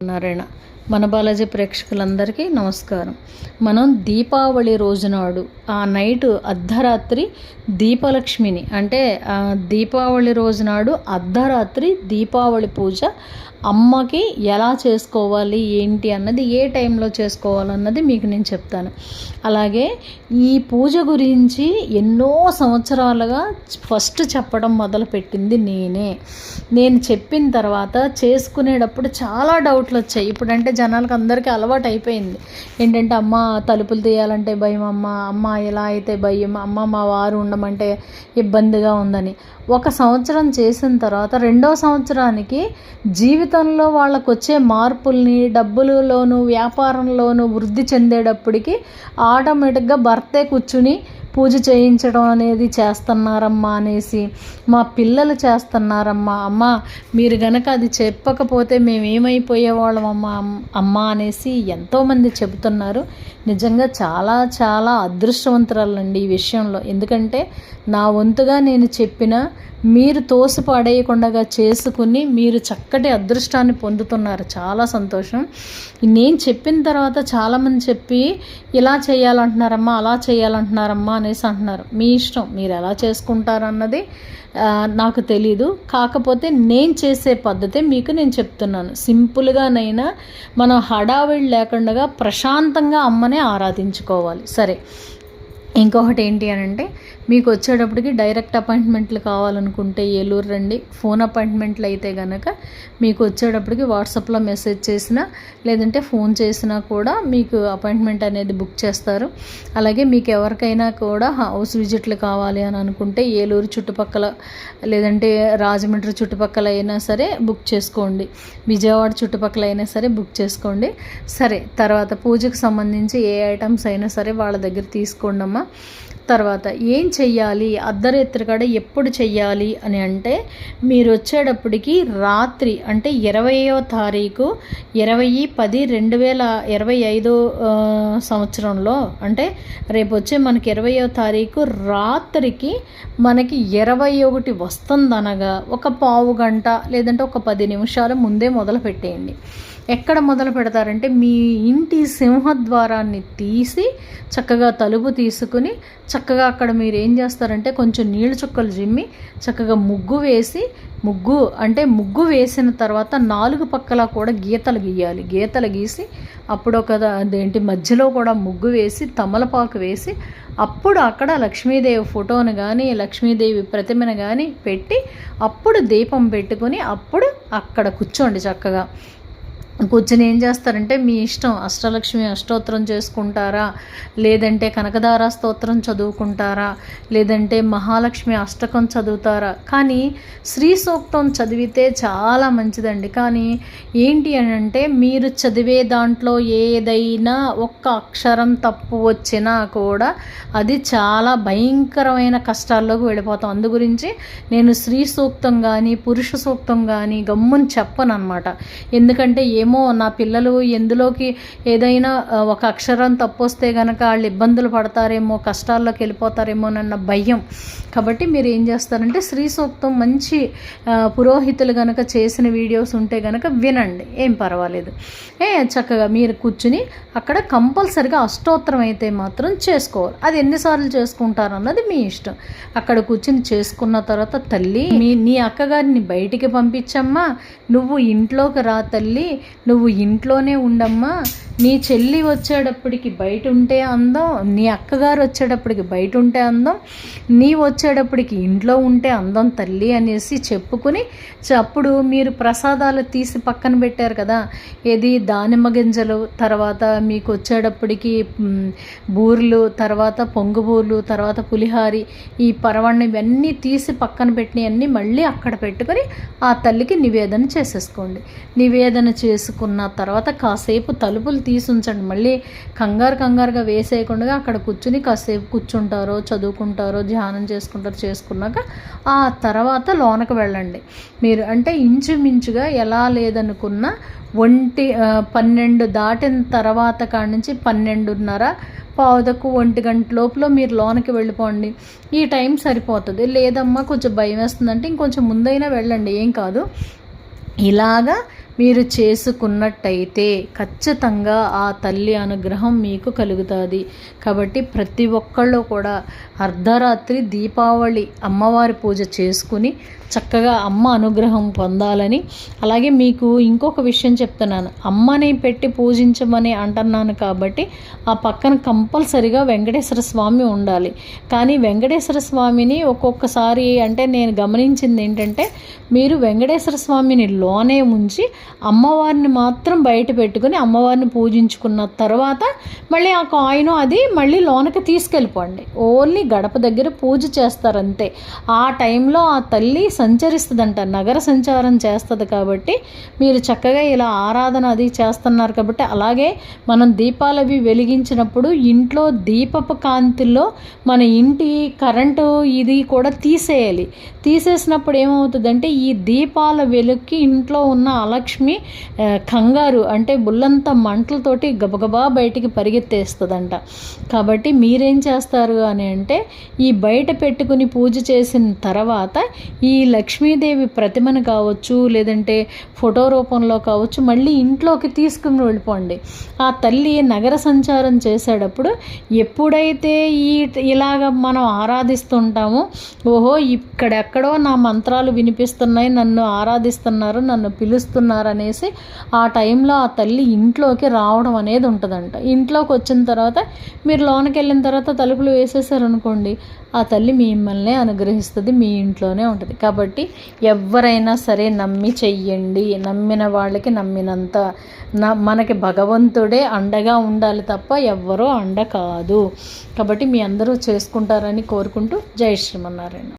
నారాయణ మన బాలాజీ ప్రేక్షకులందరికీ నమస్కారం. మనం దీపావళి రోజునాడు ఆ నైట్ అర్ధరాత్రి దీపలక్ష్మిని అంటే దీపావళి రోజునాడు అర్ధరాత్రి దీపావళి పూజ అమ్మకి ఎలా చేసుకోవాలి ఏంటి అన్నది ఏ టైంలో చేసుకోవాలన్నది మీకు నేను చెప్తాను. అలాగే ఈ పూజ గురించి ఎన్నో సంవత్సరాలుగా ఫస్ట్ చెప్పడం మొదలుపెట్టింది నేనే. నేను చెప్పిన తర్వాత చేసుకునేటప్పుడు చాలా డౌట్లు వచ్చాయి ఇప్పుడంటే జనాలకు అందరికీ అలవాటు అయిపోయింది. ఏంటంటే అమ్మ తలుపులు తీయాలంటే భయం అమ్మ అమ్మ ఎలా అయితే భయం అమ్మ మా వారు ఉండమంటే ఇబ్బందిగా ఉందని. ఒక సంవత్సరం చేసిన తర్వాత రెండో సంవత్సరానికి జీవితంలో వాళ్ళకు వచ్చే మార్పుల్ని డబ్బులలోను వ్యాపారంలోను వృద్ధి చెందేటప్పటికి ఆటోమేటిక్గా భర్తే కూర్చుని పూజ చేయించడం అనేది చేస్తున్నారమ్మా అనేసి మా పిల్లలు చేస్తున్నారమ్మా. అమ్మ మీరు గనక అది చెప్పకపోతే మేము ఏమైపోయేవాళ్ళం అమ్మా అమ్మ అనేసి ఎంతోమంది చెబుతున్నారు. నిజంగా చాలా చాలా అదృష్టవంతురాలండి ఈ విషయంలో. ఎందుకంటే నా వంతుగా నేను చెప్పిన మీరు తోసి పాడేయకుండా చేసుకుని మీరు చక్కటి అదృష్టాన్ని పొందుతున్నారు. చాలా సంతోషం. నేను చెప్పిన తర్వాత చాలామంది చెప్పి ఇలా చేయాలంటున్నారమ్మా అలా చేయాలంటున్నారమ్మా అనేసి అంటున్నారు. మీ ఇష్టం మీరు ఎలా చేసుకుంటారన్నది నాకు తెలీదు. కాకపోతే నేను చేసే పద్ధతే మీకు నేను చెప్తున్నాను. సింపుల్గానైనా మనం హడావిడి లేకుండా ప్రశాంతంగా అమ్మనే ఆరాధించుకోవాలి. సరే ఇంకొకటి ఏంటి అని అంటే మీకు వచ్చేటప్పటికి డైరెక్ట్ అపాయింట్మెంట్లు కావాలనుకుంటే ఏలూరు రండి. ఫోన్ అపాయింట్మెంట్లు అయితే కనుక మీకు వచ్చేటప్పటికి వాట్సాప్లో మెసేజ్ చేసినా లేదంటే ఫోన్ చేసినా కూడా మీకు అపాయింట్మెంట్ అనేది బుక్ చేస్తారు. అలాగే మీకు ఎవరికైనా కూడా హౌస్ విజిట్లు కావాలి అని అనుకుంటే ఏలూరు చుట్టుపక్కల లేదంటే రాజమండ్రి చుట్టుపక్కల అయినా సరే బుక్ చేసుకోండి. విజయవాడ చుట్టుపక్కల అయినా సరే బుక్ చేసుకోండి. సరే తర్వాత పూజకు సంబంధించి ఏ ఐటమ్స్ అయినా సరే వాళ్ళ దగ్గర తీసుకోండి అమ్మ 네. తర్వాత ఏం చెయ్యాలి? అర్ధరాత్రి ఎప్పుడు చెయ్యాలి అని అంటే మీరు వచ్చేటప్పటికి రాత్రి అంటే ఇరవయో తారీఖు ఇరవై పది రెండు వేల ఇరవై ఐదో సంవత్సరంలో అంటే రేపు వచ్చే మనకి ఇరవయో తారీఖు రాత్రికి మనకి ఇరవై ఒకటి వస్తుందనగా ఒక పావు గంట లేదంటే ఒక పది నిమిషాలు ముందే మొదలు పెట్టేయండి. ఎక్కడ మొదలు పెడతారంటే మీ ఇంటి సింహద్వారాన్ని తీసి చక్కగా తలుపు తీసుకుని చక్కగా అక్కడ మీరు ఏం చేస్తారంటే కొంచెం నీళ్ళు చుక్కలు జిమ్మి చక్కగా ముగ్గు వేసి ముగ్గు అంటే ముగ్గు వేసిన తర్వాత నాలుగు పక్కల కూడా గీతలు గీయాలి. గీతలు గీసి అప్పుడు ఒక అదేంటి మధ్యలో కూడా ముగ్గు వేసి తమలపాకు వేసి అప్పుడు అక్కడ లక్ష్మీదేవి ఫోటోను కానీ లక్ష్మీదేవి ప్రతిమను కానీ పెట్టి అప్పుడు దీపం పెట్టుకొని అప్పుడు అక్కడ కూర్చోండి చక్కగా. కూర్చొని ఏం చేస్తారంటే మీ ఇష్టం అష్టలక్ష్మి అష్టోత్తరం చేసుకుంటారా? లేదంటే కనకదార స్తోత్రం చదువుకుంటారా? లేదంటే మహాలక్ష్మి అష్టకం చదువుతారా? కానీ శ్రీ సూక్తం చదివితే చాలా మంచిదండి. కానీ ఏంటి అని అంటే మీరు చదివే దాంట్లో ఏదైనా ఒక్క అక్షరం తప్పు వచ్చినా కూడా అది చాలా భయంకరమైన కష్టాల్లోకి వెళ్ళిపోతాం. అందు గురించి నేను స్త్రీ సూక్తం కానీ పురుష సూక్తం కానీ గమ్ముని చెప్పను అనమాట ఎందుకంటే ఏం ఏమో నా పిల్లలు ఎందులోకి ఏదైనా ఒక అక్షరం తప్పొస్తే కనుక వాళ్ళు ఇబ్బందులు పడతారేమో కష్టాల్లోకి వెళ్ళిపోతారేమోనన్న భయం. కాబట్టి మీరు ఏం చేస్తారంటే శ్రీ సూక్తం మంచి పురోహితులు కనుక చేసిన వీడియోస్ ఉంటే కనుక వినండి. ఏం పర్వాలేదు. ఏ చక్కగా మీరు కూర్చుని అక్కడ కంపల్సరిగా అష్టోత్తరం అయితే మాత్రం చేసుకోవాలి. అది ఎన్నిసార్లు చేసుకుంటారు అన్నది మీ ఇష్టం. అక్కడ కూర్చుని చేసుకున్న తర్వాత తల్లి మీ నీ అక్కగారిని బయటికి పంపించమ్మా. నువ్వు ఇంట్లోకి రా తల్లి. నువ్వు ఇంట్లోనే ఉండమ్మా నీ చెల్లి వచ్చేటప్పటికి బయట ఉంటే అందం నీ అక్కగారు వచ్చేటప్పటికి బయట ఉంటే అందం నీ వచ్చేటప్పటికి ఇంట్లో ఉంటే అందం తల్లి అనేసి చెప్పుకుని అప్పుడు మీరు ప్రసాదాలు తీసి పక్కన పెట్టారు కదా. ఏది దానిమ్మ గింజలు తర్వాత మీకు వచ్చేటప్పటికి బూర్లు తర్వాత పొంగు బూర్లు తర్వాత పులిహారి ఈ పరవణ్ణి ఇవన్నీ తీసి పక్కన పెట్టినవన్నీ మళ్ళీ అక్కడ పెట్టుకొని ఆ తల్లికి నివేదన చేసేసుకోండి. నివేదన చేసుకున్న తర్వాత కాసేపు తలుపులు తీసి ఉంచండి మళ్ళీ కంగారు కంగారుగా వేసేయకుండా అక్కడ కూర్చుని కాసేపు కూర్చుంటారో చదువుకుంటారో ధ్యానం చేసుకుంటారో చేసుకున్నాక ఆ తర్వాత లోనకు వెళ్ళండి. మీరు అంటే ఇంచుమించుగా ఎలా లేదనుకున్న ఒంటి పన్నెండు దాటిన తర్వాత కాడి నుంచి పన్నెండున్నర పావుదకు ఒంటి గంట లోపల మీరు లోనకి వెళ్ళిపోండి. ఈ టైం సరిపోతుంది. లేదమ్మా కొంచెం భయం వేస్తుందంటే ఇంకొంచెం ముందైనా వెళ్ళండి. ఏం కాదు. ఇలాగా మీరు చేసుకున్నట్టయితే ఖచ్చితంగా ఆ తల్లి అనుగ్రహం మీకు కలుగుతుంది. కాబట్టి ప్రతి ఒక్కళ్ళు కూడా అర్ధరాత్రి దీపావళి అమ్మవారి పూజ చేసుకుని చక్కగా అమ్మ అనుగ్రహం పొందాలని. అలాగే మీకు ఇంకొక విషయం చెప్తున్నాను. అమ్మని పెట్టి పూజించమని అంటున్నాను కాబట్టి ఆ పక్కన కంపల్సరిగా వెంకటేశ్వర స్వామి ఉండాలి. కానీ వెంకటేశ్వర స్వామిని ఒక్కొక్కసారి అంటే నేను గమనించింది ఏంటంటే మీరు వెంకటేశ్వర స్వామిని లోనే ఉంచి అమ్మవారిని మాత్రం బయట పెట్టుకుని అమ్మవారిని పూజించుకున్న తర్వాత మళ్ళీ ఆ కాయిన్ అది మళ్ళీ లోనకి తీసుకెళ్ళిపోండి. ఓన్లీ గడప దగ్గర పూజ చేస్తారంతే. ఆ టైంలో ఆ తల్లి సంచరిస్తుందంట. నగర సంచారం చేస్తుంది కాబట్టి మీరు చక్కగా ఇలా ఆరాధన అది చేస్తున్నారు కాబట్టి అలాగే మనం దీపాలు అవి వెలిగించినప్పుడు ఇంట్లో దీపపు కాంతిలో మన ఇంటి కరెంటు ఇది కూడా తీసేయాలి. తీసేసినప్పుడు ఏమవుతుందంటే ఈ దీపాల వెలుక్కి ఇంట్లో ఉన్న అలక్ష్మి కంగారు అంటే బుల్లంత మంటలతోటి గబగబా బయటికి పరిగెత్తేస్తుందంట. కాబట్టి మీరేం చేస్తారు అని అంటే ఈ బయట పెట్టుకుని పూజ చేసిన తర్వాత ఈ లక్ష్మీదేవి ప్రతిమను కావచ్చు లేదంటే ఫోటో రూపంలో కావచ్చు మళ్ళీ ఇంట్లోకి తీసుకుని వెళ్ళిపోండి. ఆ తల్లి నగర సంచారం చేసేటప్పుడు ఎప్పుడైతే ఈ ఇలాగ మనం ఆరాధిస్తుంటామో ఓహో ఇక్కడెక్కడో నా మంత్రాలు వినిపిస్తున్నాయి నన్ను ఆరాధిస్తున్నారు నన్ను పిలుస్తున్నారు అనేసి ఆ టైంలో ఆ తల్లి ఇంట్లోకి రావడం అనేది ఉంటుందంట. ఇంట్లోకి వచ్చిన తర్వాత మీరు లోనకి వెళ్ళిన తర్వాత తలుపులు వేసేసారనుకోండి ఆ తల్లి మిమ్మల్ని అనుగ్రహిస్తుంది మీ ఇంట్లోనే ఉంటుంది. కాబట్టి ఎవరైనా సరే నమ్మి చెయ్యండి. నమ్మిన వాళ్ళకి నమ్మినంత మనకి భగవంతుడే అండగా ఉండాలి తప్ప ఎవ్వరూ అండ కాదు. కాబట్టి మీ అందరూ చేసుకుంటారని కోరుకుంటూ జై శ్రీమన్నారాయణ.